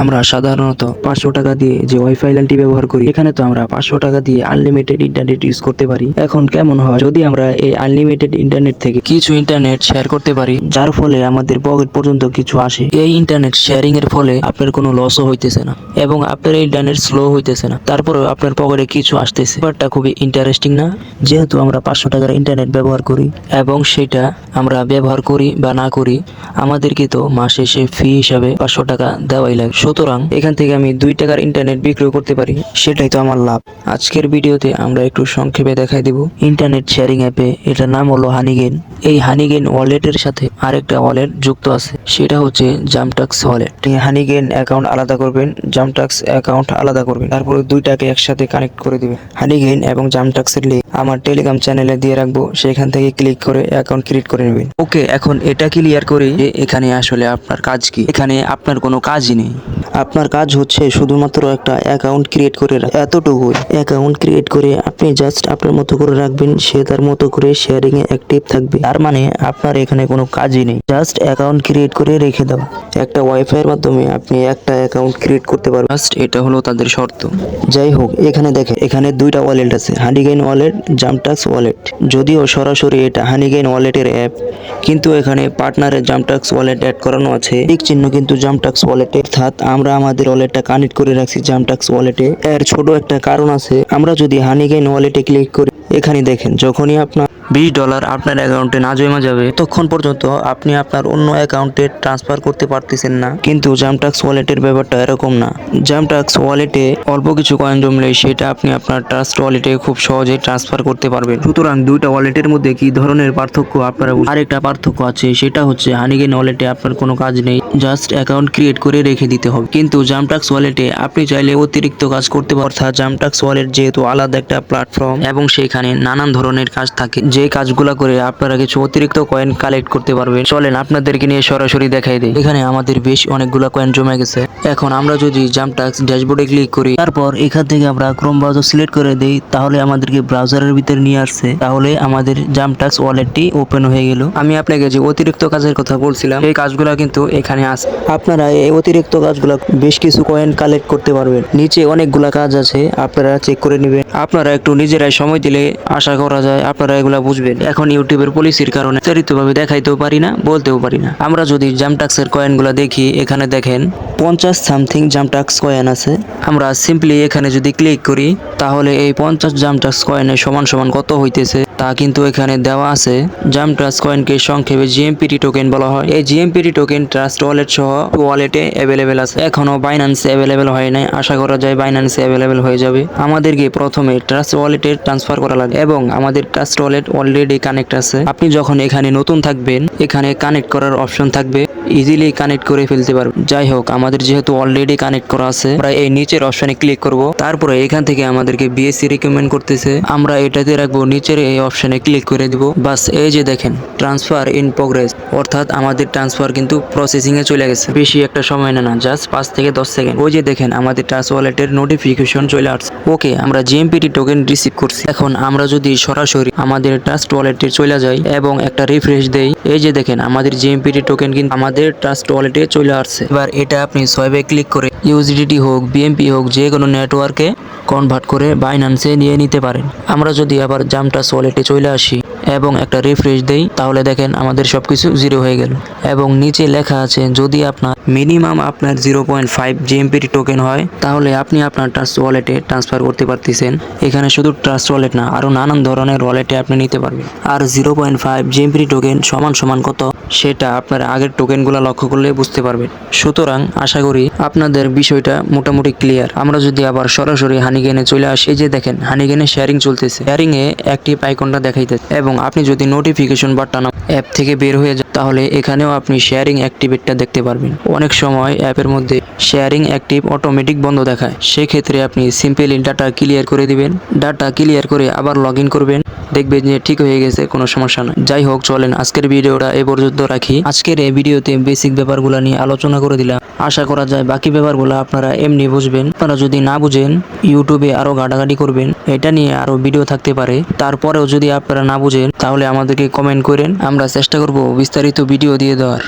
আমরা সাধারণত পাঁচশো টাকা দিয়ে যে ওয়াইফাই লাইনটি ব্যবহার করি, এখানে তো আমরা পাঁচশো টাকা দিয়ে আনলিমিটেড ইন্টারনেট ইউজ করতে পারি। এখন কেমন হয়? যদি আমরা এই আনলিমিটেড ইন্টারনেট থেকে কিছু ইন্টারনেট শেয়ার করতে পারি, যার ফলে আমাদের পকেট পর্যন্ত কিছু আসে, এই ইন্টারনেট শেয়ারিং এর ফলে আপনার কোনো লসও হইতেছে না এবং আপনার ইন্টারনেট স্লো হইতেছে না। তারপরেও আপনার পকেটে কিছু আসতেছে। ব্যাপারটা খুবই ইন্টারেস্টিং না? যেহেতু আমরা পাঁচশো টাকার ইন্টারনেট ব্যবহার করি এবং সেটা আমরা ব্যবহার করি বা না করি, আমাদেরকে তো মাসে শেষে ফি হিসাবে পাঁচশো টাকা দেওয়াই লাগে। সুতরাং এখান থেকে আমি দুই টাকার ইন্টারনেট বিক্রয় করতে পারি। সেটাই তো আমার লাভ। আজকের ভিডিওতে আমরা একটু সংক্ষেপে দেখাই দেব। ইন্টারনেট শেয়ারিং অ্যাপে এটার নাম হলো হানিগেন এই হানিগেন ওয়ালেটের সাথে আরেকটা ওয়ালেট যুক্ত আছে। সেটা হচ্ছে জামটাক্স ওয়ালেট হানিগেন অ্যাকাউন্ট আলাদা করবেন জামটাক্স অ্যাকাউন্ট আলাদা করবেন। তারপরে দুইটাকে একসাথে কানেক্ট করে দিবেন। হানিগেন এবং জামটাক্সের লিঙ্ক আমার টেলিগ্রাম চ্যানেলে দিয়ে রাখব। সেখান থেকে ক্লিক করে অ্যাকাউন্ট ক্রিয়েট করে নেবেন। ওকে এখন এটা ক্লিয়ার করি যে এখানে আসলে আপনার কাজ কি? এখানে আপনার কোনো কাজই নেই। আপনার কাজ হচ্ছে শুধুমাত্র একটা অ্যাকাউন্ট ক্রিয়েট করে রাখা। এতটুকুই। অ্যাকাউন্ট ক্রিয়েট করে আপনি জাস্ট আপনার মতো করে রাখবেন সে তার মতো করে শেয়ারিং এ অ্যাক্টিভ থাকবে। তার মানে আপনার এখানে কোনো কাজই নেই। জাস্ট অ্যাকাউন্ট ক্রিয়েট করে রেখে দাও। একটা ওয়াইফাই এর মাধ্যমে আপনি একটা অ্যাকাউন্ট ক্রিয়েট করতে পারবেন। জাস্ট এটা হলো তাদের শর্ত। যাই হোক এখানে দেখেন এখানে দুইটা ওয়ালেট আছে। হানিগেন ওয়ালেট জামটাক্স ওয়ালেট যদিও সরাসরি এটা হানিগেন ওয়ালেটের অ্যাপ কিন্তু এখানে পার্টনারের জামটাক্স ওয়ালেট অ্যাড করানো আছে। ঠিক চিহ্ন কিন্তু জামটাক্স ওয়ালেটে অর্থাৎ আমরা আমাদের ওয়ালেটটা কানেক্ট করে রাখছি জামটাক্স ওয়ালেটে এর ছোট একটা কারণ আছে, আমরা যদি হানিগেন ওয়ালেটে ক্লিক করি, এখানে দেখেন, যখনই আপনার বিশ ডলার আপনার অ্যাকাউন্টে না জমা যাবে। তখন পর্যন্ত আপনি আপনার অন্য অ্যাকাউন্টে ট্রান্সফার করতে পারতেছেন না। কিন্তু জামটাক্স ওয়ালেটের ব্যাপারটা এরকম না। জামটাক্স ওয়ালেটে অল্প কিছু কয়েন জমলে সেটা আপনি আপনার ট্রাস্ট ওয়ালেটে খুব সহজে ট্রান্সফার করতে পারবেন। সুতরাং দুইটা ওয়ালেটের মধ্যে কি ধরনের পার্থক্য আপনারা আরেকটা পার্থক্য আছে, সেটা হচ্ছে হানিগেন ওয়ালেটে আপনার কোনো কাজ নেই। জাস্ট অ্যাকাউন্ট ক্রিয়েট করে রেখে দিতে হবে। কিন্তু জামটাক্স ওয়ালেটে আপনি চাইলে অতিরিক্ত কাজ করতে অর্থাৎ জামটাক্স ওয়ালেট যেহেতু আলাদা একটা প্ল্যাটফর্ম এবং সেখানে নানান ধরনের কাজ থাকে। যে কাজগুলো করে আপনারা কিছু অতিরিক্ত কয়েন কালেক্ট করতে পারবেন। চলেন আপনাদেরকে নিয়ে সরাসরি দেখাই দিই। এখানে আমাদের বেশ অনেকগুলো কয়েন জমে গেছে। এখন আমরা যদি জামটাক্স ড্যাশবোর্ডে ক্লিক করি, তারপর এখান থেকে আমরা ক্রোম ব্রাউজার সিলেক্ট করে দেই, তাহলে আমাদেরকে ব্রাউজারের ভিতরে নিয়ে আসছে। তাহলে আমাদের জামটাক্স ওয়ালেটটি ওপেন হয়ে গেল। আমি আপনাকে যে অতিরিক্ত কাজের কথা বলছিলাম, এই কাজগুলো কিন্তু এখানে আছে। আপনারা এই অতিরিক্ত কাজগুলো বেশ কিছু কয়েন কালেক্ট করতে পারবেন। নিচে অনেকগুলা কাজ আছে, আপনারা চেক করে নেবেন। আপনারা একটু নিজেরাই সময় দিলে আশা করা যায় আপনারা এগুলা বুঝবেন। এখন ইউটিউবের পলিসির কারণে বিস্তারিতভাবে দেখাইতেও পারি না, বলতেও পারি না। আমরা যদি জামটাক্সের কয়েনগুলো দেখি, এখানে দেখেন পঞ্চাশ সামথিং জামটাক্স কয়েন আছে। আমরা সিম্পলি এখানে যদি ক্লিক করি, তাহলে এই পঞ্চাশ জামটাক্স কয়েনের সমান সমান কত হইতেছে? তা কিন্তু এখানে দেওয়া আছে। জাম ট্রাস্ট কয়েনকে সংক্ষেপে জিএমপিটি টোকেন বলা হয়। এই জিএমপিটি টোকেন ট্রাস্ট ওয়ালেট সহ ওয়ালেটে অ্যাভেলেবেল আছে। এখনও বাইন্যান্সে অ্যাভেলেবেল হয় নাই। আশা করা যায় বাইন্যান্সে অ্যাভেলেবেল হয়ে যাবে। আমাদেরকে প্রথমে ট্রাস্ট ওয়ালেটে ট্রান্সফার করা লাগে এবং আমাদের ট্রাস্ট ওয়ালেট অলরেডি কানেক্ট আছে। আপনি যখন এখানে নতুন থাকবেন, এখানে কানেক্ট করার অপশন থাকবে। ইজিলি কানেক্ট করে ফেলতে পারবেন যাই হোক, আমাদের যেহেতু অলরেডি কানেক্ট করা আছে, আমরা এই নিচের অপশনে ক্লিক করব। তারপরে এখান থেকে আমাদেরকে বিএসসি রিকমেন্ড করতেছে। আমরা এটাতে রাখব, নিচের এই অপশনে ক্লিক করে দিব। বাস, এই যে দেখেন ট্রান্সফার ইন প্রোগ্রেস অর্থাৎ আমাদের ট্রান্সফার কিন্তু প্রসেসিং এ চলে গেছে। বেশি একটা সময় না না জাস্ট পাঁচ থেকে দশ সেকেন্ড। ওই যে দেখেন, আমাদের ট্রান্স ওয়ালেটের নোটিফিকেশন চলে আসছে। ওকে, আমরা জিএমপিটি টোকেন রিসিভ করছি। এখন আমরা যদি সরাসরি আমাদের ট্রাস্ট ওয়ালেটে চলে যাই এবং একটা রিফ্রেশ দেই, এই যে দেখেন, আমাদের জিএমপিটি টোকেন কিন্তু আমাদের ট্রাস্ট ওয়ালেটে চলে আসছে। এবার এটা আপনি সোয়েবে ক্লিক করে ইউজিডিটি হোক বিএমপি হোক, যে কোনো নেটওয়ার্কে কনভার্ট করে বাইনান্সে নিয়ে নিতে পারেন। আমরা যদি আবার জামটাস ওয়ালেটে চলে আসি। এবং একটা রিফ্রেশ দেই, তাহলে দেখেন আমাদের সবকিছু জিরো হয়ে গেল। এবং নিচে লেখা আছে, যদি আপনার মিনিমাম আপনার zero point five GMPT token হয়, তাহলে আপনি আপনার ট্রাস্ট ওয়ালেটে ট্রান্সফার করতে পারতেছেন। এখানে শুধু ট্রাস্ট ওয়ালেট না আরও নানান ধরনের ওয়ালেটে আপনি নিতে পারবেন। আর zero point five GMPT token সমান সমান কত, সেটা আপনার আগের টোকেনগুলো লক্ষ্য করলে বুঝতে পারবেন। সুতরাং আশা করি আপনাদের বিষয়টা মোটামুটি ক্লিয়ার আমরা যদি আবার সরাসরি হানিগেনে চলে আসি যে দেখেন হানিগেনে শেয়ারিং চলতেছে। শেয়ারিংয়ে একটি আইকনটা দেখাইতেছে। এবং আপনি যদি নোটিফিকেশন বাটন অ্যাপ থেকে বের হয়ে তাহলে এখানেও আপনি শেয়ারিং অ্যাক্টিভেটটা দেখতে পারবেন। অনেক সময় অ্যাপের মধ্যে শেয়ারিং অ্যাক্টিভ অটোমেটিক বন্ধ দেখায়। সেক্ষেত্রে আপনি সিম্পলি ডাটা ক্লিয়ার করে দিবেন। ডাটা ক্লিয়ার করে আবার লগ করবেন। দেখবেন যে ঠিক হয়ে গেছে, কোনো সমস্যা নাই। যাই হোক, চলেন আজকের ভিডিওটা এ পর্যন্ত রাখি। আজকের এই ভিডিওতে বেসিক ব্যাপারগুলো নিয়ে আলোচনা করে দিলাম। আশা করা যায় বাকি ব্যাপারগুলো আপনারা এমনি বুঝবেন। আপনারা যদি না বুঝেন ইউটিউবে আরও ঘাটাঘাটি করবেন। এটা নিয়ে আরও ভিডিও থাকতে পারে। তারপরেও যদি আপনারা না বুঝেন, তাহলে আমাদেরকে কমেন্ট করেন। আমরা চেষ্টা করব বিস্তারিত ভিডিও দিয়ে দেওয়ার।